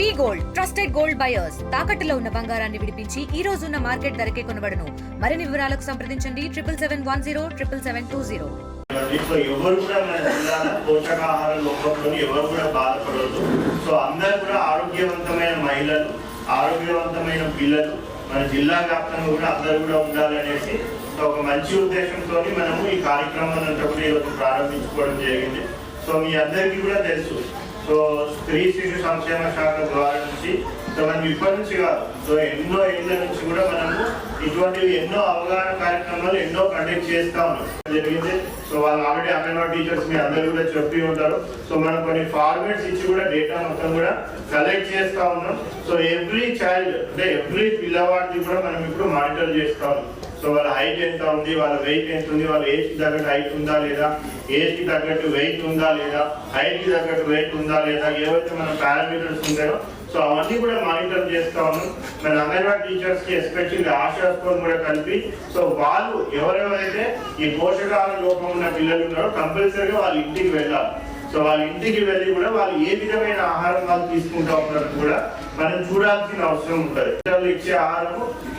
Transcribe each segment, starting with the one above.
V gold trusted gold buyers తాకట్టులో ఉన్న బంగారాన్ని విడిపించి ఈ రోజు ఉన్న మార్కెట్ ధరకే కొనబడను. మరిన్ని వివరాలకు సంప్రదించండి triple seven one zero triple seven two zero. ఎవరు కూడా మన జిల్లాలో పోషకాహార లోపంతో ఎవరు కూడా బాధపడవద్దు సో అందరూ కూడా ఆరోగ్యవంతమైన మహిళలు ఆరోగ్యవంతమైన పిల్లలు మన జిల్లా వ్యాప్తంగా కూడా అందరూ కూడా ఉండాలనేసి ఒక మంచి ఉద్దేశంతో మనము ఈ కార్యక్రమాన్ని అంతా కూడా ఈరోజు ప్రారంభించుకోవడం జరిగింది. సో మీ అందరికీ కూడా తెలుసు సో స్త్రీ శిశు సంక్షేమ శాఖ ద్వారా నుంచి సో మనం ఇప్పటి నుంచి కాదు సో ఎన్నో ఏళ్ళ నుంచి కూడా మనము ఇటువంటివి ఎన్నో అవగాహన కార్యక్రమాలు ఎన్నో కండక్ట్ చేస్తా ఉన్నాం. జరిగింది. సో వాళ్ళు ఆల్రెడీ అంగన్వాడీ టీచర్స్ మీ అందరూ కూడా చెప్పి ఉంటారు. సో మనం కొన్ని ఫార్మేట్స్ ఇచ్చి కూడా డేటా మొత్తం కూడా కలెక్ట్ చేస్తా ఉన్నాం. సో ఎవ్రీ చైల్డ్ అంటే ఎవ్రీ పిల్లవాడిని కూడా మనం ఇప్పుడు మానిటర్ చేస్తా ఉన్నాం. సో వాళ్ళ హైట్ ఎంత ఉంది వాళ్ళ వెయిట్ ఎంత ఉంది వాళ్ళ ఏజ్కి తగ్గట్టు హైట్ ఉందా లేదా? ఏజ్కి తగ్గట్టు వెయిట్ ఉందా లేదా? హైట్కి తగ్గట్టు వెయిట్ ఉందా లేదా? ఏవైతే మన పారామీటర్స్ ఉంటాయో సో అవన్నీ కూడా మానిటర్ చేస్తా ఉన్నాం. మన అంగన్వాడీ టీచర్స్కి ఎస్పెషల్లీ ఆశాస్తో కూడా కలిపి సో వాళ్ళు ఎవరెవరైతే ఈ పోషకాహార లోపం ఉన్న పిల్లలు ఉన్నారో కంపల్సరీగా వాళ్ళ ఇంటికి వెళ్ళాలి. సో వాళ్ళ ఇంటికి వెళ్ళి కూడా వాళ్ళు ఏ విధమైన ఆహారం వాళ్ళు తీసుకుంటా ఉన్నారు కూడా మనం చూడాల్సిన అవసరం ఉంటుంది. పిల్లలు ఇచ్చే ఆహారం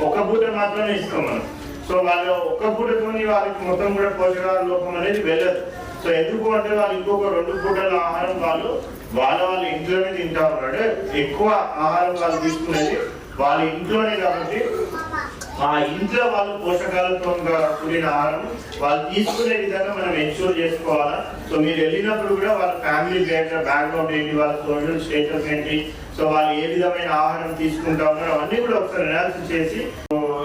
ఒక పూట మాత్రమే ఇస్తాం మనం. సో వాళ్ళు ఒక్క పూటతోని వాళ్ళకి మొత్తం కూడా పోషకాహార లోపం అనేది వెళ్ళదు. సో ఎందుకు అంటే వాళ్ళు ఇంకొక రెండు పూటల ఆహారం వాళ్ళు వాళ్ళ వాళ్ళ ఇంట్లోనే తింటా ఉన్నాడు. ఎక్కువ ఆహారం వాళ్ళు తీసుకునేది వాళ్ళ ఇంట్లోనే కాబట్టి ఆ ఇంట్లో వాళ్ళు పోషకాలతో కూడిన ఆహారం వాళ్ళు తీసుకునే విధంగా మనం ఎన్షూర్ చేసుకోవాలా. సో మీరు వెళ్ళినప్పుడు కూడా వాళ్ళ ఫ్యామిలీ బ్యాక్గ్రౌండ్ ఏంటి వాళ్ళ సోషల్ స్టేటస్ ఏంటి సో వాళ్ళు ఏ విధమైన ఆహారం తీసుకుంటా ఉన్నారో అవన్నీ కూడా ఒకసారి అనాలిసిస్ చేసి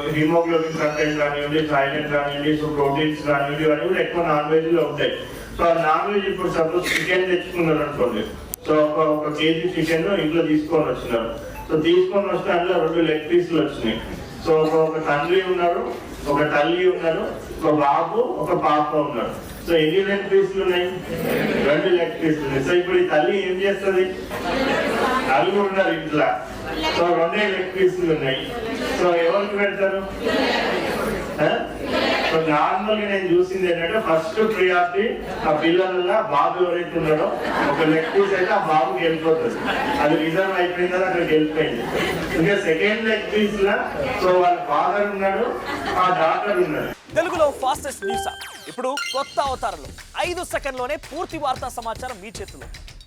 హిమోగ్లోబిన్ కంటెంట్ కానివ్వండి థైరాయిడ్ కానివ్వండి సో ప్రోటీన్స్ కానివ్వండి ఇవన్నీ కూడా ఎక్కువ నాన్ వెజ్లో ఉంటాయి. సో ఆ నాన్ వెజ్ ఇప్పుడు సపోజ్ చికెన్ తెచ్చుకున్నారు అనుకోండి. సో ఒక ఒక కేజీ చికెన్ ఇంట్లో తీసుకొని వచ్చినారు. సో తీసుకొని వస్తే అందులో రెండు లెగ్ పీసులు వచ్చినాయి. సో ఒక- ఒక తండ్రి ఉన్నారు ఒక తల్లి ఉన్నారు ఒక బాబు ఒక పాప ఉన్నారు. సో ఎన్ని లెగ్ పీసులు ఉన్నాయి? రెండు లెగ్ పీసులు ఉన్నాయి. సో ఇప్పుడు ఈ తల్లి ఏం చేస్తుంది? నలుగురు ఉన్నారు ఇంట్లో. సో రెండే లెగ్ పీసులు ఉన్నాయి. సో ఎవరికి పెడతారు? సో నార్మల్గా నేను చూసింది ఏంటంటే ఫస్ట్ ప్రియారిటీ ఆ పిల్లల బాబు ఎవరైతే ఉన్నాడో ఒక లెగ్ పీస్ అయితే ఆ బాబుకి వెళ్ళిపోతుంది. అది రిజర్వ్ అయిపోయిందని అక్కడికి వెళ్ళిపోయింది. ఇంకా సెకండ్ లెగ్ పీస్ లా సో వాళ్ళ ఫాదర్ ఉన్నాడు ఆ డాక్టర్ ఉన్నాడు. తెలుగులో ఫాస్టెస్ట్ న్యూస్ ఇప్పుడు కొత్త అవతారంలో ఐదు సెకండ్లోనే పూర్తి వార్తా సమాచారం మీ చేతిలో.